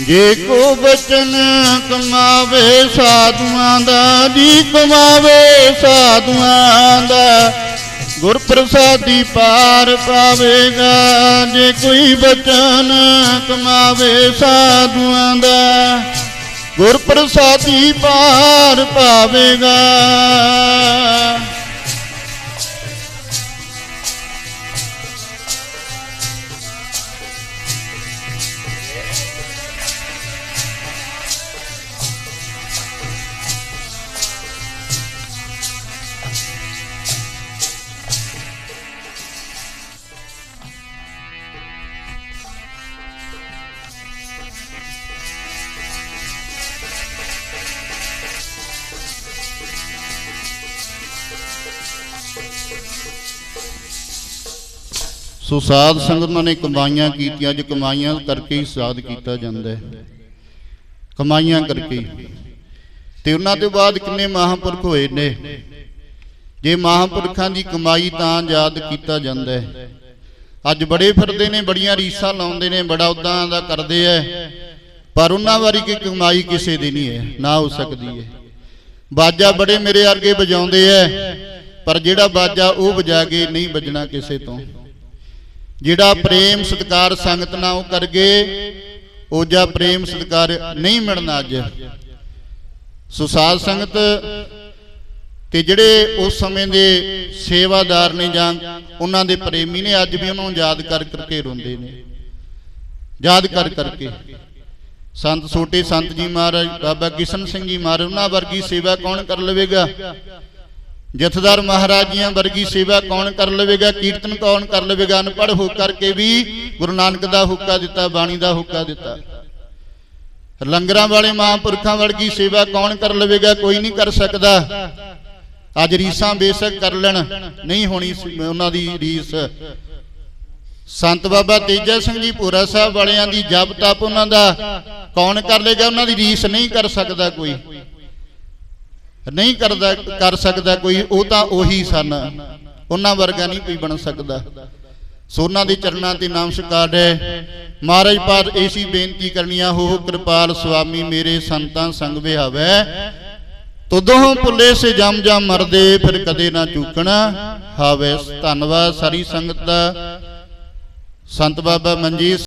ਜੇ ਕੋ ਬਚਨ ਕਮਾਵੇ ਸਾਧੂਆਂ ਦਾ, ਜੀ ਕਮਾਵੇ ਸਾਧੂਆਂ ਦਾ। ਗੁਰ ਪ੍ਰਸਾਦੀ ਪਾਰ ਪਾਵੇਗਾ, ਜੇ ਕੋਈ ਬਚਨ ਕਮਾਵੇ ਸਾਧੂਆਂ ਦਾ। ਗੁਰ ਪ੍ਰਸਾਦੀ ਪਾਰ ਪਾਵੇਗਾ। ਸੋ ਸਾਧ ਉਹਨਾਂ ਨੇ ਕਮਾਈਆਂ ਕੀਤੀਆਂ ਜੇ ਕਮਾਈਆਂ ਕਰਕੇ ਹੀ ਸਾਧ ਕੀਤਾ ਜਾਂਦਾ ਹੈ। ਕਮਾਈਆਂ ਕਰਕੇ। ਤੇ ਉਹਨਾਂ ਤੋਂ ਬਾਅਦ ਕਿੰਨੇ ਮਹਾਂਪੁਰਖ ਹੋਏ ਨੇ। ਜੇ ਮਹਾਂਪੁਰਖਾਂ ਦੀ ਕਮਾਈ ਤਾਂ ਯਾਦ ਕੀਤਾ ਜਾਂਦਾ ਹੈ। ਅੱਜ ਬੜੇ ਫਿਰਦੇ ਨੇ, ਬੜੀਆਂ ਰੀਸਾਂ ਲਾਉਂਦੇ ਨੇ, ਬੜਾ ਉਦਾਂ ਦਾ ਕਰਦੇ ਐ। ਪਰ ਉਹਨਾਂ ਵਾਰੀ ਕੀ ਕਮਾਈ ਕਿਸੇ ਦੀ ਨਹੀਂ ਹੈ ਨਾ ਹੋ ਸਕਦੀ ਹੈ ਬਾਜਾ ਬੜੇ ਮੇਰੇ ਵਰਗੇ ਵਜਾਉਂਦੇ ਐ, ਪਰ ਜਿਹੜਾ ਬਾਜਾ ਉਹ ਵਜਾ ਕੇ ਨਹੀਂ ਵੱਜਣਾ ਕਿਸੇ ਤੋਂ। ਜਿਹੜਾ ਪ੍ਰੇਮ ਸਤਕਾਰ ਸੰਗਤ ਨਾਲ ਉਹ ਕਰਗੇ, ਉਹ ਜਾਂ ਪ੍ਰੇਮ ਸਤਕਾਰ ਨਹੀਂ ਮਿਲਣਾ ਅੱਜ। ਸੋ ਸਾਧ ਸੰਗਤ, ਤੇ ਜਿਹੜੇ ਉਸ ਸਮੇਂ ਦੇ ਸੇਵਾਦਾਰ ਨੇ ਜਾਂ ਉਹਨਾਂ ਦੇ ਪ੍ਰੇਮੀ ਨੇ, ਅੱਜ ਵੀ ਉਹਨਾਂ ਨੂੰ ਯਾਦ ਕਰ ਕਰਕੇ ਰੋਂਦੇ ਨੇ। ਯਾਦ ਕਰ ਕਰਕੇ। ਸੰਤ ਛੋਟੇ ਸੰਤ ਜੀ ਮਹਾਰਾਜ, ਬਾਬਾ ਕਿਸ਼ਨ ਸਿੰਘ ਜੀ ਮਹਾਰਾਜ, ਉਹਨਾਂ ਵਰਗੀ ਸੇਵਾ ਕੌਣ ਕਰ ਲਵੇਗਾ? ਜਥੇਦਾਰ ਮਹਾਰਾਜੀਆਂ ਵਰਗੀ ਸੇਵਾ ਕੌਣ ਕਰ ਲਵੇਗਾ? ਕੀਰਤਨ ਕੌਣ ਕਰ ਲਵੇਗਾ? ਅਨਪੜ੍ਹ ਹੋ ਕਰਕੇ ਵੀ ਗੁਰੂ ਨਾਨਕ ਦਾ ਹੁੱਕਾ ਦਿੱਤਾ, ਬਾਣੀ ਦਾ ਹੁੱਕਾ ਦਿੱਤਾ। ਲੰਗਰਾਂ ਵਾਲੇ ਮਹਾਂਪੁਰਖਾਂ ਵਰਗੀ ਸੇਵਾ ਕੌਣ ਕਰ ਲਵੇਗਾ? ਕੋਈ ਨਹੀਂ ਕਰ ਸਕਦਾ। ਅੱਜ ਰੀਸਾਂ ਬੇਸ਼ੱਕ ਕਰ ਲੈਣ। ਨਹੀਂ ਹੋਣੀ ਉਹਨਾਂ ਦੀ ਰੀਸ। ਸੰਤ ਬਾਬਾ ਤੇਜਾ ਸਿੰਘ ਜੀ ਪੂਰਾ ਸਾਹਿਬ ਵਾਲਿਆਂ ਦੀ ਜਪ ਤਪ ਉਹਨਾਂ ਦਾ। ਕੌਣ ਕਰ ਲੇਗਾ ਉਹਨਾਂ ਦੀ ਰੀਸ ਨਹੀਂ ਕਰ ਸਕਦਾ ਕੋਈ। ਨਹੀਂ ਕਰਦਾ, ਕਰ ਸਕਦਾ ਕੋਈ, ਉਹ ਤਾਂ ਉਹੀ ਸਨ। ਉਹਨਾਂ ਵਰਗਾ ਨਹੀਂ ਕੋਈ ਬਣ ਸਕਦਾ। ਸੋਨਾ ਦੇ ਚਰਨਾਂ ਤੇ ਨਮਸਕਾਰ ਹੈ। ਮਹਾਰਾਜ ਪਾਦ ਏਸੀ ਬੇਨਤੀ ਕਰਨੀਆਂ ਹੋ ਕਿਰਪਾਲ ਸੁਆਮੀ ਮੇਰੇ ਸੰਤਾਂ ਸੰਗ ਵਿਹਾਵੈ ਤਦੋਂ ਪੁੱਲੇ ਸੇ ਜਮ ਜਮ ਮਰਦੇ, ਫਿਰ ਕਦੇ ਨਾ ਚੁੱਕਣਾ। ਹਾਵੇ ਧੰਨਵਾਦ ਸਾਰੀ ਸੰਗਤ ਦਾ। ਸੰਤ ਬਾਬਾ ਮਨਜੀਤ